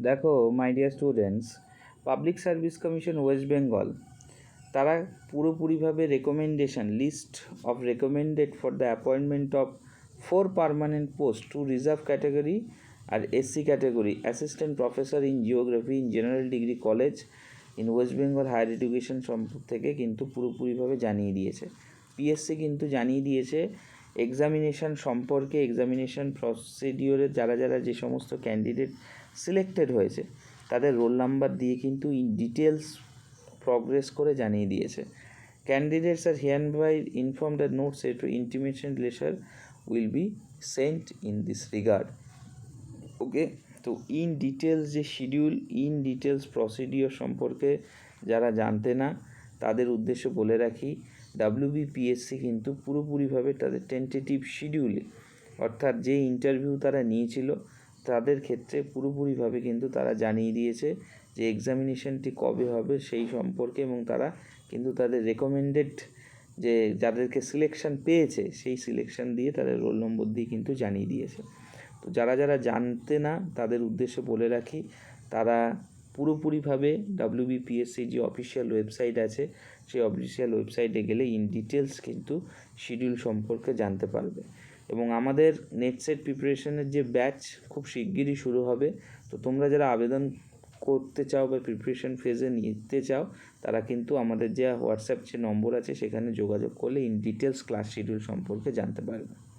দেখো my dear students public service commission West Bengal তারা পুরোপুরিভাবে recommendation list of recommended for the appointment of four permanent post to reserve category R SC category assistant professor in geography in general degree college in West Bengal higher education সম্পর্ক থেকে কিন্তু পুরোপুরিভাবে জানিয়ে দিয়েছে। PSC কিন্তু জানিয়ে দিয়েছে examination সম্পর্কে এক্সামিনেশন প্রসিডিওরে যারা যারা যে সমস্ত ক্যান্ডিডেট সিলেক্টেড হয়েছে, তাদের রোল নাম্বার দিয়ে কিন্তু ইন ডিটেলস প্রগ্রেস করে জানিয়ে দিয়েছে। Candidates are hereby informed the notes to intimation letter will be sent in this regard okay তো ইন ডিটেলস যে শিডিউল ইন ডিটেলস প্রসিডিওর সম্পর্কে যারা জানতে না, তাদের উদ্দেশ্যে বলে রাখি ডাব্লিউবিপিএসসি কিন্তু পুরোপুরিভাবে তাদের টেন্টেটিভ শিডিউলে অর্থাৎ যে ইন্টারভিউ তারা নিয়েছিল, তাদের ক্ষেত্রে পুরোপুরিভাবে কিন্তু তারা জানিয়ে দিয়েছে যে এক্সামিনেশনটি কবে হবে সেই সম্পর্কে এবং তারা কিন্তু তাদের রেকমেন্ডেড যে যাদেরকে সিলেকশন পেয়েছে, সেই সিলেকশন দিয়ে তাদের রোল নম্বর দিয়ে কিন্তু জানিয়ে দিয়েছে। তো যারা যারা জানতে না, তাদের উদ্দেশ্যে বলে রাখি, তারা পুরোপুরিভাবে ডাব্লিউবিপিএসসি যে অফিসিয়াল ওয়েবসাইট আছে, সেই অফিসিয়াল ওয়েবসাইটে গেলে ইন ডিটেলস কিন্তু শিডিউল সম্পর্কে জানতে পারবে। এবং আমাদের নেট সেট প্রিপারেশনের যে ব্যাচ খুব শিগগিরই শুরু হবে। তো তোমরা যারা আবেদন করতে চাও বা প্রিপারেশন ফেজে নিতে চাও, তারা কিন্তু আমাদের যে হোয়াটসঅ্যাপ যে নম্বর আছে, সেখানে যোগাযোগ করলে ইন ডিটেলস ক্লাস শিডিউল সম্পর্কে জানতে পারবে।